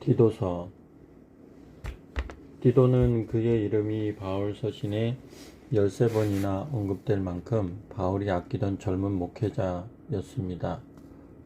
디도서 디도는 그의 이름이 바울 서신에 13번이나 언급될 만큼 바울이 아끼던 젊은 목회자였습니다.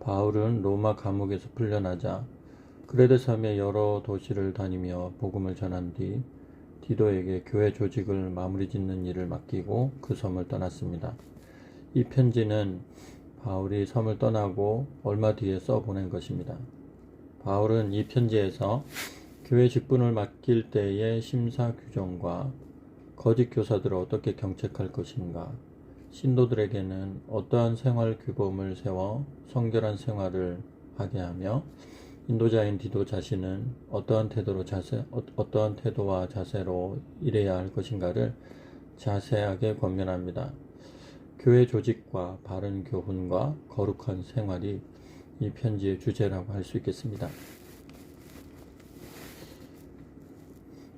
바울은 로마 감옥에서 풀려나자 그레데 섬의 여러 도시를 다니며 복음을 전한 뒤 디도에게 교회 조직을 마무리 짓는 일을 맡기고 그 섬을 떠났습니다. 이 편지는 바울이 섬을 떠나고 얼마 뒤에 써 보낸 것입니다. 바울은 이 편지에서 교회 직분을 맡길 때의 심사 규정과 거짓 교사들을 어떻게 경책할 것인가, 신도들에게는 어떠한 생활 규범을 세워 성결한 생활을 하게 하며 인도자인 디도 자신은 어떠한 태도로 자세, 어- 어떠한 태도와 자세로 일해야 할 것인가를 자세하게 권면합니다. 교회 조직과 바른 교훈과 거룩한 생활이 이 편지의 주제라고 할 수 있겠습니다.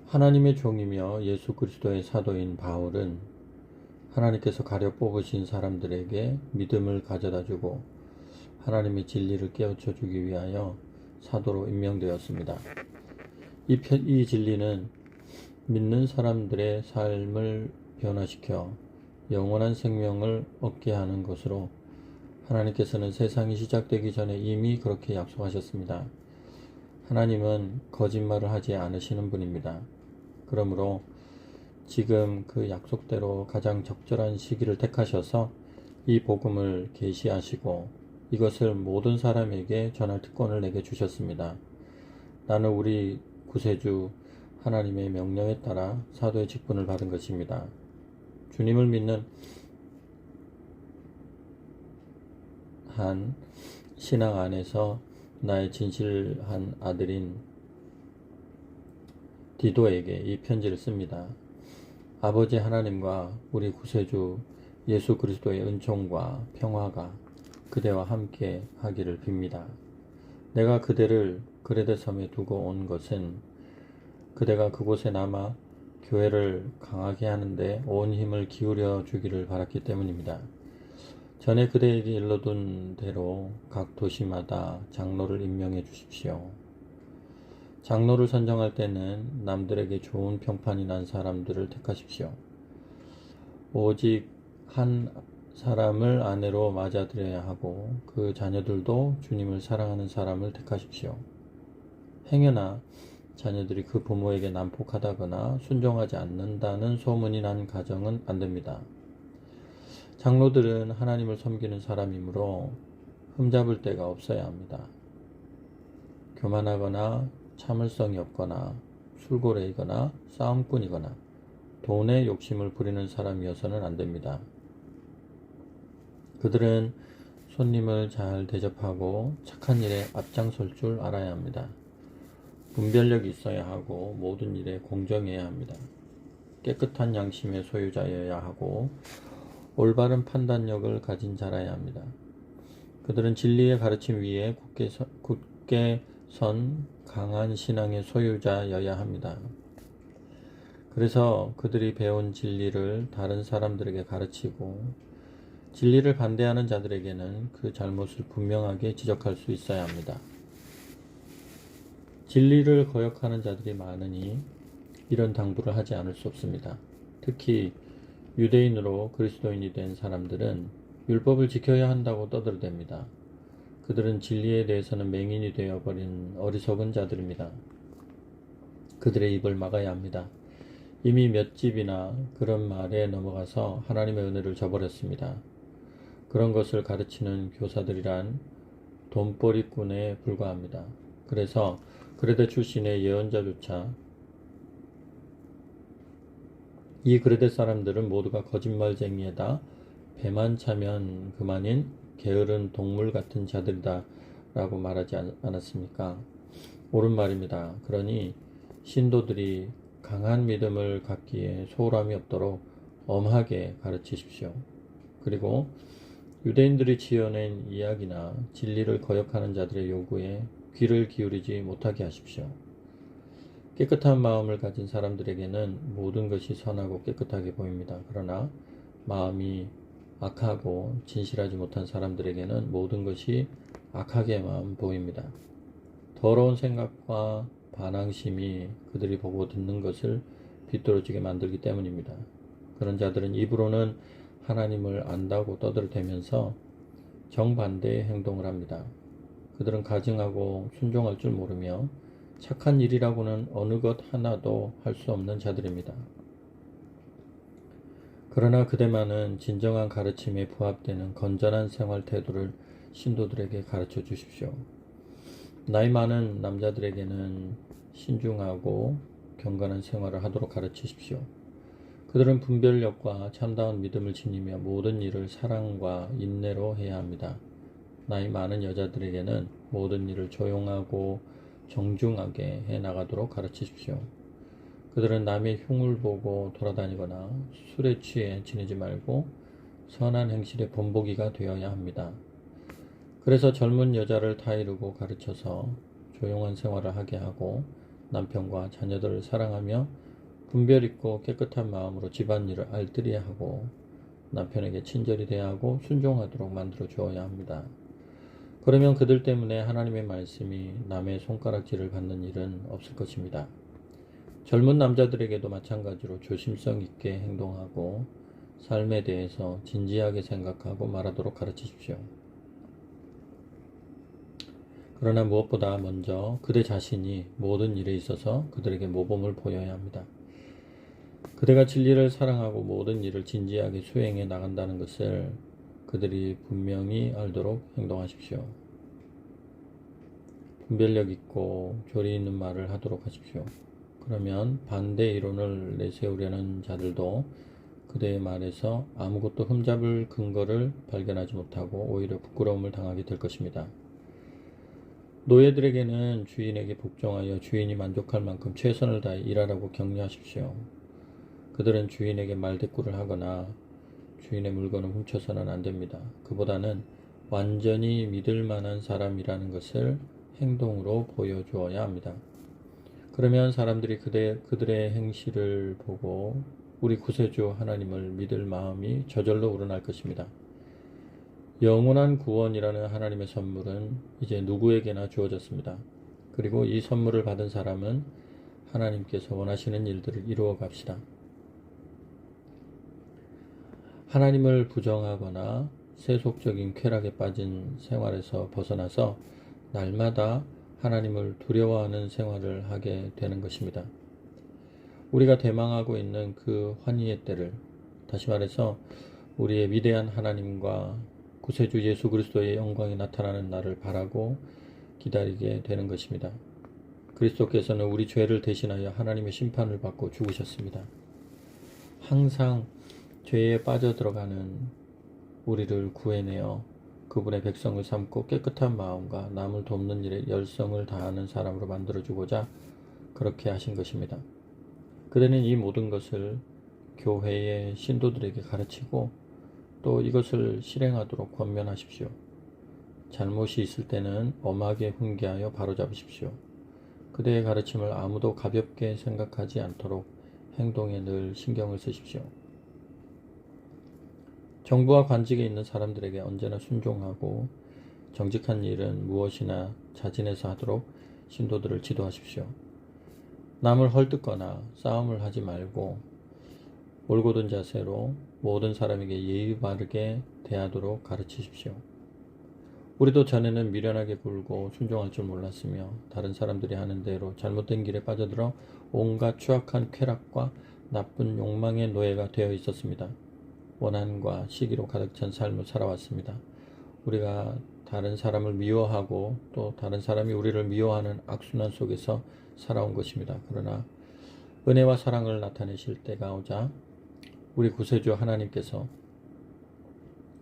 하나님의 종이며 예수 그리스도의 사도인 바울은 하나님께서 가려 뽑으신 사람들에게 믿음을 가져다 주고 하나님의 진리를 깨우쳐 주기 위하여 사도로 임명되었습니다. 이, 편- 이 진리는 믿는 사람들의 삶을 변화시켜 영원한 생명을 얻게 하는 것으로 하나님께서는 세상이 시작되기 전에 이미 그렇게 약속하셨습니다. 하나님은 거짓말을 하지 않으시는 분입니다. 그러므로 지금 그 약속대로 가장 적절한 시기를 택하셔서 이 복음을 계시하시고 이것을 모든 사람에게 전할 특권을 내게 주셨습니다. 나는 우리 구세주 하나님의 명령에 따라 사도의 직분을 받은 것입니다. 주님을 믿는 한 신앙 안에서 나의 진실한 아들인 디도에게 이 편지를 씁니다. 아버지 하나님과 우리 구세주 예수 그리스도의 은총과 평화가 그대와 함께 하기를 빕니다. 내가 그대를 그레데 섬에 두고 온 것은 그대가 그곳에 남아 교회를 강하게 하는데 온 힘을 기울여 주기를 바랐기 때문입니다. 전에 그대에게 일러둔 대로 각 도시마다 장로를 임명해 주십시오. 장로를 선정할 때는 남들에게 좋은 평판이 난 사람들을 택하십시오. 오직 한 사람을 아내로 맞아들여야 하고 그 자녀들도 주님을 사랑하는 사람을 택하십시오. 행여나 자녀들이 그 부모에게 난폭하다거나 순종하지 않는다는 소문이 난 가정은 안 됩니다. 장로들은 하나님을 섬기는 사람이므로 흠잡을 데가 없어야 합니다. 교만하거나 참을성이 없거나 술고래이거나 싸움꾼이거나 돈에 욕심을 부리는 사람이어서는 안 됩니다. 그들은 손님을 잘 대접하고 착한 일에 앞장설 줄 알아야 합니다. 분별력이 있어야 하고 모든 일에 공정해야 합니다. 깨끗한 양심의 소유자여야 하고 올바른 판단력을 가진 자라야 합니다. 그들은 진리의 가르침 위에 굳게, 서, 굳게 선 강한 신앙의 소유자여야 합니다. 그래서 그들이 배운 진리를 다른 사람들에게 가르치고 진리를 반대하는 자들에게는 그 잘못을 분명하게 지적할 수 있어야 합니다. 진리를 거역하는 자들이 많으니 이런 당부를 하지 않을 수 없습니다. 특히 유대인으로 그리스도인이 된 사람들은 율법을 지켜야 한다고 떠들어댑니다. 그들은 진리에 대해서는 맹인이 되어버린 어리석은 자들입니다. 그들의 입을 막아야 합니다. 이미 몇 집이나 그런 말에 넘어가서 하나님의 은혜를 저버렸습니다. 그런 것을 가르치는 교사들이란 돈벌이꾼에 불과합니다. 그래서 그레데 출신의 예언자조차 이 그레데 사람들은 모두가 거짓말쟁이에다 배만 차면 그만인 게으른 동물 같은 자들이다 라고 말하지 않- 않았습니까? 옳은 말입니다. 그러니 신도들이 강한 믿음을 갖기에 소홀함이 없도록 엄하게 가르치십시오. 그리고 유대인들이 지어낸 이야기나 진리를 거역하는 자들의 요구에 귀를 기울이지 못하게 하십시오. 깨끗한 마음을 가진 사람들에게는 모든 것이 선하고 깨끗하게 보입니다. 그러나 마음이 악하고 진실하지 못한 사람들에게는 모든 것이 악하게만 보입니다. 더러운 생각과 반항심이 그들이 보고 듣는 것을 비뚤어지게 만들기 때문입니다. 그런 자들은 입으로는 하나님을 안다고 떠들어대면서 정반대의 행동을 합니다. 그들은 가증하고 순종할 줄 모르며 착한 일이라고는 어느 것 하나도 할 수 없는 자들입니다. 그러나 그대만은 진정한 가르침에 부합되는 건전한 생활 태도를 신도들에게 가르쳐 주십시오. 나이 많은 남자들에게는 신중하고 경건한 생활을 하도록 가르치십시오. 그들은 분별력과 참다운 믿음을 지니며 모든 일을 사랑과 인내로 해야 합니다. 나이 많은 여자들에게는 모든 일을 조용하고 정중하게 해 나가도록 가르치십시오. 그들은 남의 흉을 보고 돌아다니거나 술에 취해 지내지 말고 선한 행실의 본보기가 되어야 합니다. 그래서 젊은 여자를 타이르고 가르쳐서 조용한 생활을 하게 하고 남편과 자녀들을 사랑하며 분별 있고 깨끗한 마음으로 집안일을 알뜰히 하고 남편에게 친절히 대하고 순종하도록 만들어 주어야 합니다. 그러면 그들 때문에 하나님의 말씀이 남의 손가락질을 받는 일은 없을 것입니다. 젊은 남자들에게도 마찬가지로 조심성 있게 행동하고 삶에 대해서 진지하게 생각하고 말하도록 가르치십시오. 그러나 무엇보다 먼저 그대 자신이 모든 일에 있어서 그들에게 모범을 보여야 합니다. 그대가 진리를 사랑하고 모든 일을 진지하게 수행해 나간다는 것을 그들이 분명히 알도록 행동하십시오. 분별력 있고 조리 있는 말을 하도록 하십시오. 그러면 반대 이론을 내세우려는 자들도 그대의 말에서 아무것도 흠잡을 근거를 발견하지 못하고 오히려 부끄러움을 당하게 될 것입니다. 노예들에게는 주인에게 복종하여 주인이 만족할 만큼 최선을 다해 일하라고 격려하십시오. 그들은 주인에게 말대꾸를 하거나 주인의 물건을 훔쳐서는 안 됩니다. 그보다는 완전히 믿을 만한 사람이라는 것을 행동으로 보여주어야 합니다. 그러면 사람들이 그대, 그들의 행실을 보고 우리 구세주 하나님을 믿을 마음이 저절로 우러날 것입니다. 영원한 구원이라는 하나님의 선물은 이제 누구에게나 주어졌습니다. 그리고 이 선물을 받은 사람은 하나님께서 원하시는 일들을 이루어 갑시다. 하나님을 부정하거나 세속적인 쾌락에 빠진 생활에서 벗어나서 날마다 하나님을 두려워하는 생활을 하게 되는 것입니다. 우리가 대망하고 있는 그 환희의 때를 다시 말해서 우리의 위대한 하나님과 구세주 예수 그리스도의 영광이 나타나는 날을 바라고 기다리게 되는 것입니다. 그리스도께서는 우리 죄를 대신하여 하나님의 심판을 받고 죽으셨습니다. 항상 죄에 빠져들어가는 우리를 구해내어 그분의 백성을 삼고 깨끗한 마음과 남을 돕는 일에 열성을 다하는 사람으로 만들어주고자 그렇게 하신 것입니다. 그대는 이 모든 것을 교회의 신도들에게 가르치고 또 이것을 실행하도록 권면하십시오. 잘못이 있을 때는 엄하게 훈계하여 바로잡으십시오. 그대의 가르침을 아무도 가볍게 생각하지 않도록 행동에 늘 신경을 쓰십시오. 정부와 관직에 있는 사람들에게 언제나 순종하고 정직한 일은 무엇이나 자진해서 하도록 신도들을 지도하십시오. 남을 헐뜯거나 싸움을 하지 말고 올곧은 자세로 모든 사람에게 예의 바르게 대하도록 가르치십시오. 우리도 전에는 미련하게 굴고 순종할 줄 몰랐으며 다른 사람들이 하는 대로 잘못된 길에 빠져들어 온갖 추악한 쾌락과 나쁜 욕망의 노예가 되어 있었습니다. 원한과 시기로 가득 찬 삶을 살아왔습니다. 우리가 다른 사람을 미워하고 또 다른 사람이 우리를 미워하는 악순환 속에서 살아온 것입니다. 그러나 은혜와 사랑을 나타내실 때가 오자 우리 구세주 하나님께서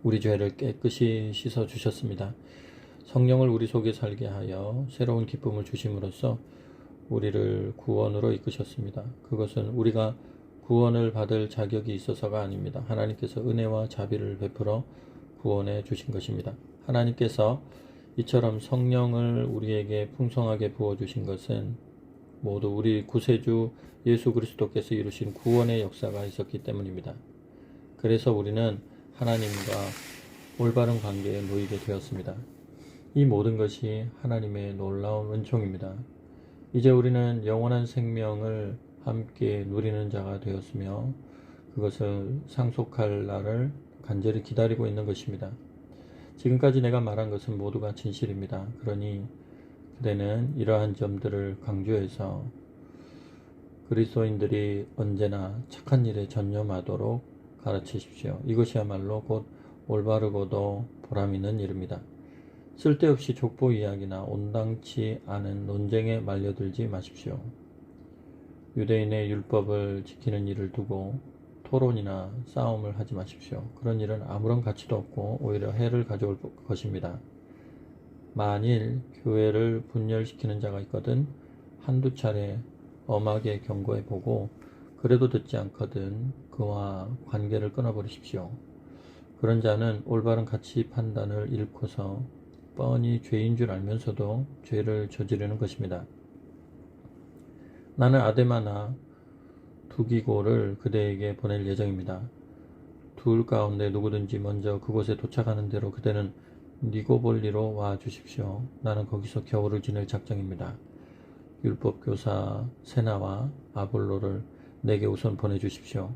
우리 죄를 깨끗이 씻어 주셨습니다. 성령을 우리 속에 살게 하여 새로운 기쁨을 주심으로써 우리를 구원으로 이끄셨습니다. 그것은 우리가 구원을 받을 자격이 있어서가 아닙니다. 하나님께서 은혜와 자비를 베풀어 구원해 주신 것입니다. 하나님께서 이처럼 성령을 우리에게 풍성하게 부어 주신 것은 모두 우리 구세주 예수 그리스도께서 이루신 구원의 역사가 있었기 때문입니다. 그래서 우리는 하나님과 올바른 관계에 놓이게 되었습니다. 이 모든 것이 하나님의 놀라운 은총입니다. 이제 우리는 영원한 생명을 함께 누리는 자가 되었으며 그것을 상속할 날을 간절히 기다리고 있는 것입니다. 지금까지 내가 말한 것은 모두가 진실입니다. 그러니 그대는 이러한 점들을 강조해서 그리스도인들이 언제나 착한 일에 전념하도록 가르치십시오. 이것이야말로 곧 올바르고도 보람 있는 일입니다. 쓸데없이 족보 이야기나 온당치 않은 논쟁에 말려들지 마십시오. 유대인의 율법을 지키는 일을 두고 토론이나 싸움을 하지 마십시오. 그런 일은 아무런 가치도 없고 오히려 해를 가져올 것입니다. 만일 교회를 분열시키는 자가 있거든 한두 차례 엄하게 경고해 보고 그래도 듣지 않거든 그와 관계를 끊어버리십시오. 그런 자는 올바른 가치 판단을 잃고서 뻔히 죄인 줄 알면서도 죄를 저지르는 것입니다. 나는 아데마나 두기고를 그대에게 보낼 예정입니다. 둘 가운데 누구든지 먼저 그곳에 도착하는 대로 그대는 니고볼리로 와 주십시오. 나는 거기서 겨울을 지낼 작정입니다. 율법교사 세나와 아볼로를 내게 우선 보내주십시오.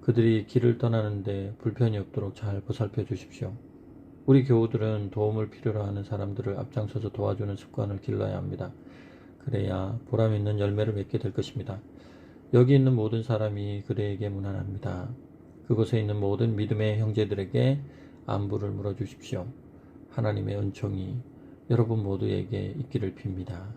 그들이 길을 떠나는데 불편이 없도록 잘 보살펴 주십시오. 우리 교우들은 도움을 필요로 하는 사람들을 앞장서서 도와주는 습관을 길러야 합니다. 그래야 보람 있는 열매를 맺게 될 것입니다. 여기 있는 모든 사람이 그대에게 무난합니다. 그곳에 있는 모든 믿음의 형제들에게 안부를 물어 주십시오. 하나님의 은총이 여러분 모두에게 있기를 빕니다.